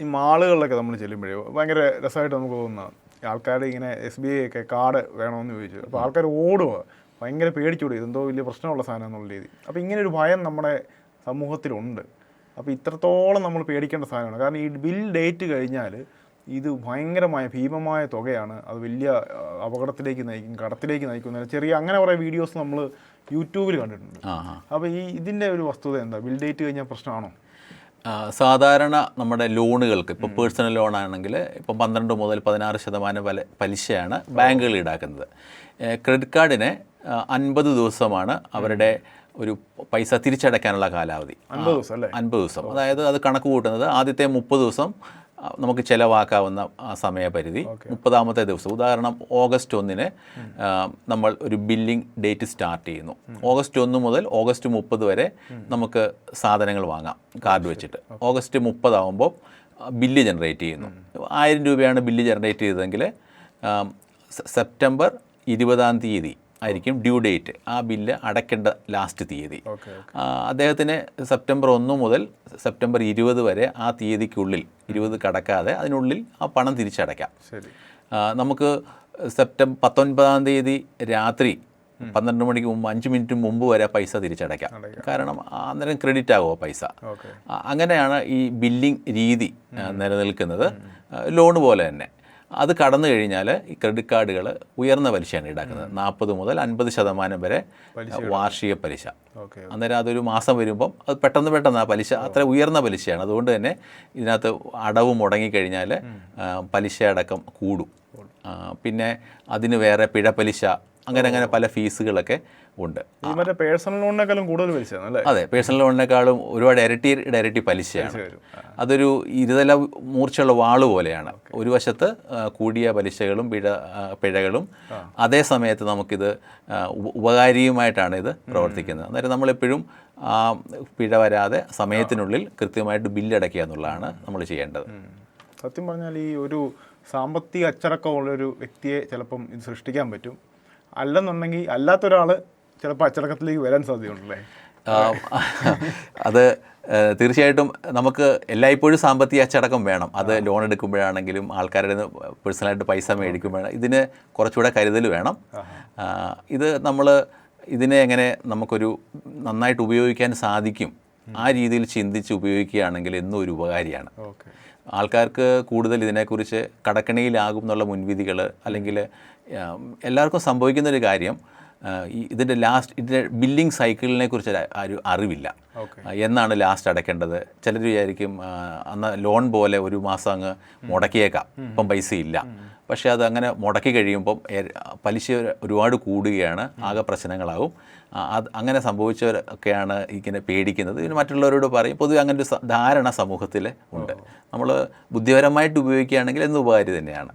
ഈ മാളുകളിലൊക്കെ നമ്മൾ ചെല്ലുമ്പോഴേ ഭയങ്കര രസമായിട്ട് നമുക്ക് തോന്നുന്ന ആൾക്കാർ ഇങ്ങനെ എസ് ബി ഐ ഒക്കെ കാർഡ് വേണമെന്ന് ചോദിച്ചു. അപ്പോൾ ആൾക്കാർ ഓടുക ഭയങ്കര പേടിച്ചോടും. ഇതെന്തോ വലിയ പ്രശ്നമുള്ള സാധനം എന്നുള്ള രീതി. അപ്പോൾ ഇങ്ങനെ ഒരു ഭയം നമ്മുടെ സമൂഹത്തിലുണ്ട്. അപ്പോൾ ഇത്രത്തോളം നമ്മൾ പേടിക്കേണ്ട സാധനമാണ്. കാരണം ഈ ബിൽ ഡേറ്റ് കഴിഞ്ഞാൽ ഇത് ഭയങ്കരമായ ഭീമമായ തുകയാണ് അത് വലിയ അപകടത്തിലേക്ക് നയിക്കും കടത്തിലേക്ക് നയിക്കും. ചെറിയ അങ്ങനെ കുറേ വീഡിയോസ് നമ്മൾ യൂട്യൂബിൽ കണ്ടിട്ടുണ്ട്. അപ്പോൾ ഈ ഇതിന്റെ ഒരു വസ്തുത എന്താ? ബിൽ ഡേറ്റ് കഴിഞ്ഞാൽ പ്രശ്നമാണോ? സാധാരണ നമ്മുടെ ലോണുകൾക്ക് ഇപ്പോൾ പേഴ്സണൽ ലോൺ ആണെങ്കിൽ ഇപ്പം പന്ത്രണ്ട് മുതൽ പതിനാറ് ശതമാനം പല പലിശയാണ് ബാങ്കുകൾ ഈടാക്കുന്നത്. ക്രെഡിറ്റ് കാർഡിന് അൻപത് ദിവസമാണ് അവരുടെ ഒരു പൈസ തിരിച്ചടയ്ക്കാനുള്ള കാലാവധി. അൻപത് ദിവസം അല്ലേ? അൻപത് ദിവസം. അതായത് അത് കണക്ക് കൂട്ടുന്നത് ആദ്യത്തെ മുപ്പത് ദിവസം നമുക്ക് ചിലവാക്കാവുന്ന ആ സമയപരിധി മുപ്പതാമത്തെ ദിവസം. ഉദാഹരണം ഓഗസ്റ്റ് ഒന്നിന് നമ്മൾ ഒരു ബില്ലിംഗ് ഡേറ്റ് സ്റ്റാർട്ട് ചെയ്യുന്നു. ഓഗസ്റ്റ് ഒന്ന് മുതൽ ഓഗസ്റ്റ് മുപ്പത് വരെ നമുക്ക് സാധനങ്ങൾ വാങ്ങാം കാർഡ് വെച്ചിട്ട്. ഓഗസ്റ്റ് മുപ്പതാവുമ്പോൾ ബില്ല് ജനറേറ്റ് ചെയ്യുന്നു. ആയിരം രൂപയാണ് ബില്ല് ജനറേറ്റ് ചെയ്തതെങ്കിൽ സെപ്റ്റംബർ ഇരുപതാം തീയതി ആയിരിക്കും ഡ്യൂ ഡേറ്റ്. ആ ബില്ല് അടയ്ക്കേണ്ട ലാസ്റ്റ് തീയതി. അദ്ദേഹത്തിന് സെപ്റ്റംബർ ഒന്ന് മുതൽ സെപ്റ്റംബർ ഇരുപത് വരെ ആ തീയതിക്കുള്ളിൽ ഇരുപത് കടക്കാതെ അതിനുള്ളിൽ ആ പണം തിരിച്ചടയ്ക്കാം. നമുക്ക് സെപ്റ്റംബർ പത്തൊൻപതാം തീയതി രാത്രി പന്ത്രണ്ട് മണിക്ക് മുമ്പ് അഞ്ച് മിനിറ്റ് മുമ്പ് വരെ പൈസ തിരിച്ചടയ്ക്കാം. കാരണം അന്നേരം ക്രെഡിറ്റ് ആകുമോ പൈസ. അങ്ങനെയാണ് ഈ ബില്ലിംഗ് രീതി നിലനിൽക്കുന്നത്. ലോൺ പോലെ തന്നെ. അത് കടന്നു കഴിഞ്ഞാൽ ഈ ക്രെഡിറ്റ് കാർഡുകൾ ഉയർന്ന പലിശയാണ് ഈടാക്കുന്നത്. നാൽപ്പത് മുതൽ അൻപത് ശതമാനം വരെ വാർഷിക പലിശ. അന്നേരം അതൊരു മാസം വരുമ്പം അത് പെട്ടെന്ന് പെട്ടെന്ന് ആ പലിശ അത്ര ഉയർന്ന പലിശയാണ്. അതുകൊണ്ട് തന്നെ ഇതിനകത്ത് അടവ് മുടങ്ങിക്കഴിഞ്ഞാൽ പലിശ അടക്കം കൂടും. പിന്നെ അതിന് വേറെ പിഴ പലിശ അങ്ങനെ അങ്ങനെ പല ഫീസുകളൊക്കെ ഉണ്ട്. മറ്റേ പേഴ്സണൽ ലോണിനേക്കാളും കൂടുതൽ പലിശയാണ് അതെ പേഴ്സണൽ ലോണിനേക്കാളും ഒരുപാട് ഇരട്ടി ഇരട്ടി പലിശയാണ്. അതൊരു ഇരുതല മൂർച്ചയുള്ള വാൾ പോലെയാണ്. ഒരു വശത്ത് കൂടിയ പലിശകളും പിഴ പിഴകളും അതേ സമയത്ത് നമുക്കിത് ഉപകാരിയുമായിട്ടാണ് ഇത് പ്രവർത്തിക്കുന്നത്. അന്നേരം നമ്മളെപ്പോഴും ആ പിഴ വരാതെ സമയത്തിനുള്ളിൽ കൃത്യമായിട്ട് ബില്ലടയ്ക്കുക എന്നുള്ളതാണ് നമ്മൾ ചെയ്യേണ്ടത്. സത്യം പറഞ്ഞാൽ ഈ ഒരു സാമ്പത്തിക അച്ചടക്കമുള്ള ഒരു വ്യക്തിയെ ചിലപ്പം ഇത് സൃഷ്ടിക്കാൻ പറ്റും. അല്ലെന്നുണ്ടെങ്കിൽ അല്ലാത്തൊരാൾ ചിലപ്പോൾ അച്ചടക്കത്തിലേക്ക് വരാൻ സാധ്യതയുണ്ടല്ലേ? അത് തീർച്ചയായിട്ടും നമുക്ക് എല്ലായ്പ്പോഴും സാമ്പത്തിക അച്ചടക്കം വേണം. അത് ലോൺ എടുക്കുമ്പോഴാണെങ്കിലും ആൾക്കാരുടെ പേഴ്സണലായിട്ട് പൈസ മേടിക്കുമ്പോഴാണ്. ഇതിന് കുറച്ചുകൂടെ കരുതൽ വേണം. ഇത് നമ്മൾ ഇതിനെ എങ്ങനെ നമുക്കൊരു നന്നായിട്ട് ഉപയോഗിക്കാൻ സാധിക്കും ആ രീതിയിൽ ചിന്തിച്ച് ഉപയോഗിക്കുകയാണെങ്കിൽ എന്നും ഒരു ഉപകാരിയാണ്. ആൾക്കാർക്ക് കൂടുതൽ ഇതിനെക്കുറിച്ച് കടക്കണിയിലാകും എന്നുള്ള മുൻവിധികൾ അല്ലെങ്കിൽ എല്ലാവർക്കും സംഭവിക്കുന്ന ഒരു കാര്യം ഇതിന്റെ ലാസ്റ്റ് ഇതിന്റെ ബില്ലിംഗ് സൈക്കിളിനെ കുറിച്ച് ഒരു ഒരു അറിവില്ല. എന്നാണ് ലാസ്റ്റ് അടയ്ക്കേണ്ടത് ചിലർ വിചാരിക്കും അന്ന് ലോൺ പോലെ ഒരു മാസം അങ്ങ് മുടക്കിയേക്കാം. ഇപ്പം പൈസ ഇല്ല പക്ഷേ അത് അങ്ങനെ മുടക്കി കഴിയുമ്പം പലിശ ഒരുപാട് കൂടുകയാണ് ആകെ പ്രശ്നങ്ങളാവും. അത് അങ്ങനെ സംഭവിച്ചവരൊക്കെയാണ് ഇങ്ങനെ പേടിക്കുന്നത്. ഇതിന് മറ്റുള്ളവരോട് പറയും. പൊതുവെ അങ്ങനെ ഒരു ധാരണ സമൂഹത്തിൽ ഉണ്ട്. നമ്മൾ ബുദ്ധിപരമായിട്ട് ഉപയോഗിക്കുകയാണെങ്കിൽ എന്ന് ഉപകാരി തന്നെയാണ്.